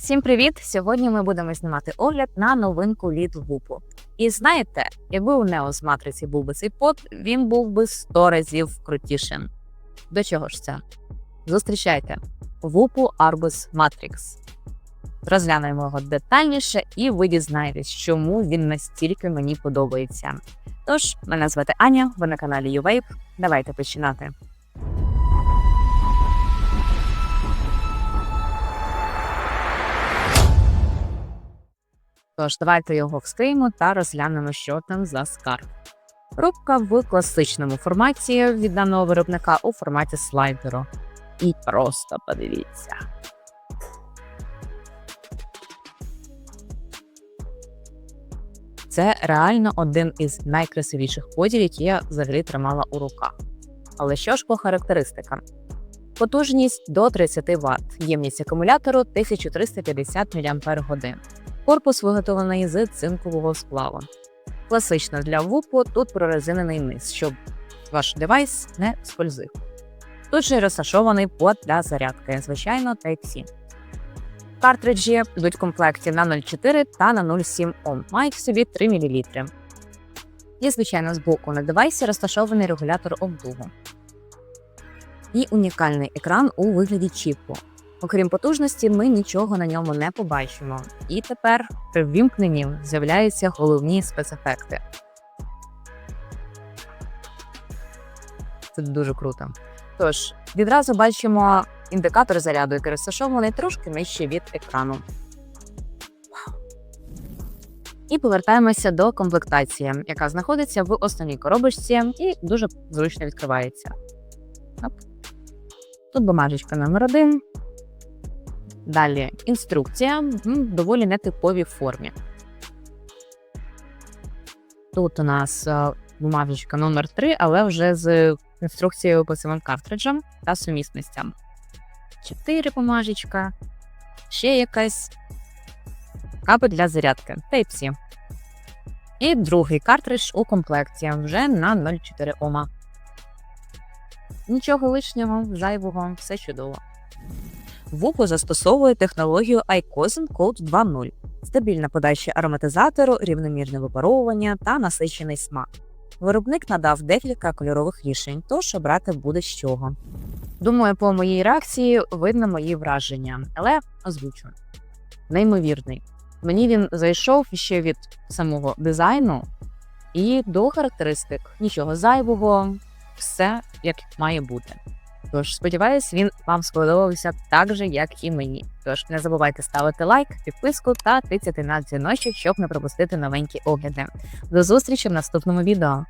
Всім привіт! Сьогодні ми будемо знімати огляд на новинку від Вупу. І знаєте, якби у Нео з матриці був би цей под, він був би 100 разів крутішим. До чого ж це? Зустрічайте Вупу Arbus Matrix. Розглянемо його детальніше, і ви дізнаєтесь, чому він настільки мені подобається. Тож, мене звати Аня, ви на каналі YouVape. Давайте починати. Тож давайте його вскриємо та розглянемо, що там за скарб. Рубка в класичному форматі від даного виробника у форматі слайдеру. І просто подивіться. Це реально один із найкрасивіших поділів, які я взагалі тримала у руках. Але що ж по характеристикам? Потужність до 30 Вт, ємність акумулятору 1350 мАч. Корпус виготовлений з цинкового сплаву. Класично для ВУПу тут прорезинений низ, щоб ваш девайс не скользив. Тут же розташований под для зарядки, звичайно, Type-C. Картриджі йдуть в комплекті на 0,4 та на 0,7 Ом, мають в собі 3 мл. І, звичайно, збоку на девайсі розташований регулятор обдуву. І унікальний екран у вигляді чіпу. Окрім потужності, ми нічого на ньому не побачимо. І тепер при ввімкненні з'являються головні спецефекти. Це дуже круто. Тож, відразу бачимо індикатор заряду, який розташований трошки нижче від екрану. І повертаємося до комплектації, яка знаходиться в основній коробочці і дуже зручно відкривається. Тут бумажечка номер один. Далі інструкція в доволі нетиповій формі. Тут у нас е, бумажечка номер 3 але вже з інструкцією по самим картриджам та сумісностям. Чотири бумажечка, ще якась кабель для зарядки Type-C. І другий картридж у комплекті вже на 0,4 Ома. Нічого лишнього, зайвого, все чудово. Вупо застосовує технологію iCosin Code 2.0. Стабільна подача ароматизатору, рівномірне випаровування та насичений смак. Виробник надав декілька кольорових рішень, тож обрати буде з чого. Думаю, по моїй реакції видно мої враження, але озвучу. Неймовірний. Мені він зайшов ще від самого дизайну і до характеристик. Нічого зайвого, все як має бути. Тож сподіваюсь, він вам сподобався так же, як і мені. Тож не забувайте ставити лайк, підписку та тицяти на дзвіночок, щоб не пропустити новенькі огляди. До зустрічі в наступному відео.